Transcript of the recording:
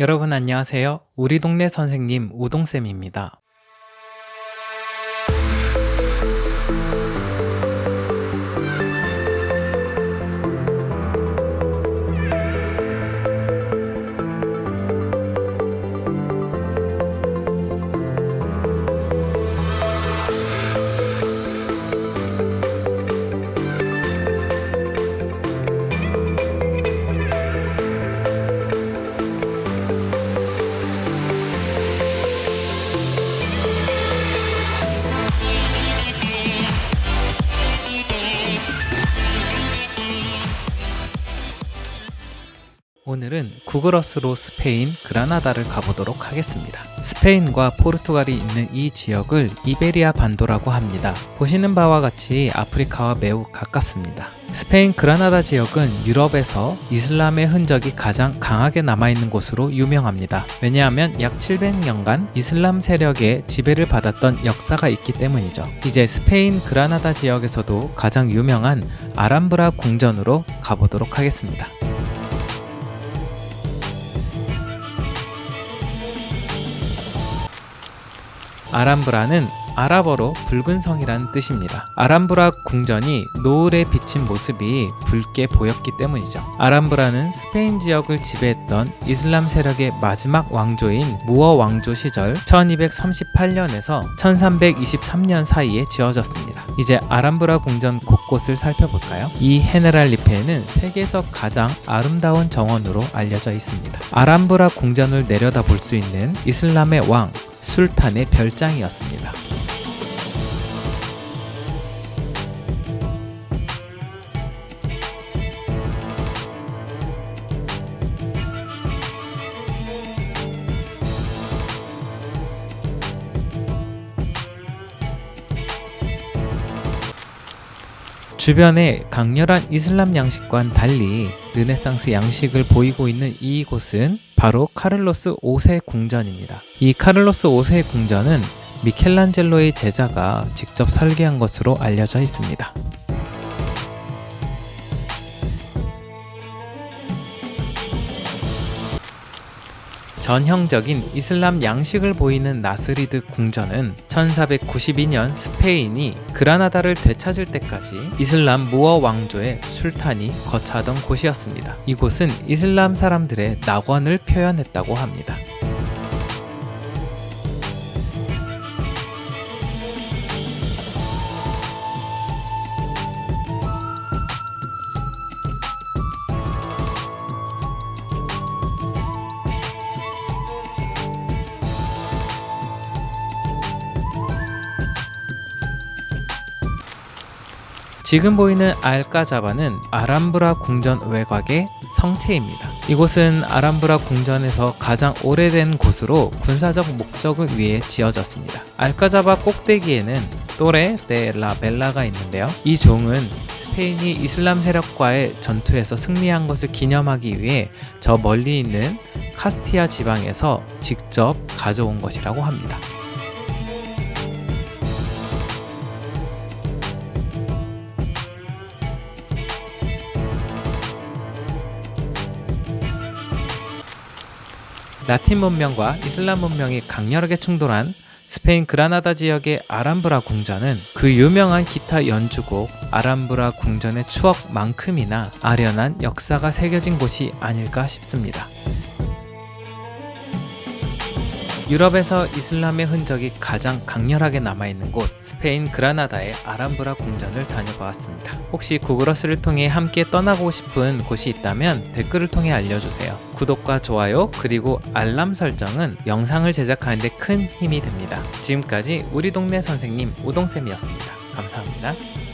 여러분 안녕하세요. 우리 동네 선생님 우동쌤입니다. 오늘은 구글어스로 스페인 그라나다를 가보도록 하겠습니다. 스페인과 포르투갈이 있는 이 지역을 이베리아 반도라고 합니다. 보시는 바와 같이 아프리카와 매우 가깝습니다. 스페인 그라나다 지역은 유럽에서 이슬람의 흔적이 가장 강하게 남아있는 곳으로 유명합니다. 왜냐하면 약 700년간 이슬람 세력의 지배를 받았던 역사가 있기 때문이죠. 이제 스페인 그라나다 지역에서도 가장 유명한 아람브라 궁전으로 가보도록 하겠습니다. 아람브라는 아랍어로 붉은 성이라는 뜻입니다. 아람브라 궁전이 노을에 비친 모습이 붉게 보였기 때문이죠. 아람브라는 스페인 지역을 지배했던 이슬람 세력의 마지막 왕조인 무어 왕조 시절 1238년에서 1323년 사이에 지어졌습니다. 이제 아람브라 궁전 곳곳을 살펴볼까요? 이 헤네랄리페는 세계에서 가장 아름다운 정원으로 알려져 있습니다. 아람브라 궁전을 내려다 볼 수 있는 이슬람의 왕 술탄의 별장이었습니다. 주변에 강렬한 이슬람 양식과는 달리 르네상스 양식을 보이고 있는 이곳은 바로 카를로스 5세 궁전입니다. 이 카를로스 5세 궁전은 미켈란젤로의 제자가 직접 설계한 것으로 알려져 있습니다. 전형적인 이슬람 양식을 보이는 나스리드 궁전은 1492년 스페인이 그라나다를 되찾을 때까지 이슬람 무어 왕조의 술탄이 거처하던 곳이었습니다. 이곳은 이슬람 사람들의 낙원을 표현했다고 합니다. 지금 보이는 알까자바는 아람브라 궁전 외곽의 성체입니다. 이곳은 아람브라 궁전에서 가장 오래된 곳으로 군사적 목적을 위해 지어졌습니다. 알까자바 꼭대기에는 또레 데 라벨라가 있는데요. 이 종은 스페인이 이슬람 세력과의 전투에서 승리한 것을 기념하기 위해 저 멀리 있는 카스티아 지방에서 직접 가져온 것이라고 합니다. 라틴 문명과 이슬람 문명이 강렬하게 충돌한 스페인 그라나다 지역의 아람브라 궁전은 그 유명한 기타 연주곡 아람브라 궁전의 추억만큼이나 아련한 역사가 새겨진 곳이 아닐까 싶습니다. 유럽에서 이슬람의 흔적이 가장 강렬하게 남아있는 곳 스페인 그라나다의 아람브라 궁전을 다녀보았습니다. 혹시 구글어스를 통해 함께 떠나고 싶은 곳이 있다면 댓글을 통해 알려주세요. 구독과 좋아요 그리고 알람 설정은 영상을 제작하는데 큰 힘이 됩니다. 지금까지 우리 동네 선생님 우동쌤이었습니다. 감사합니다.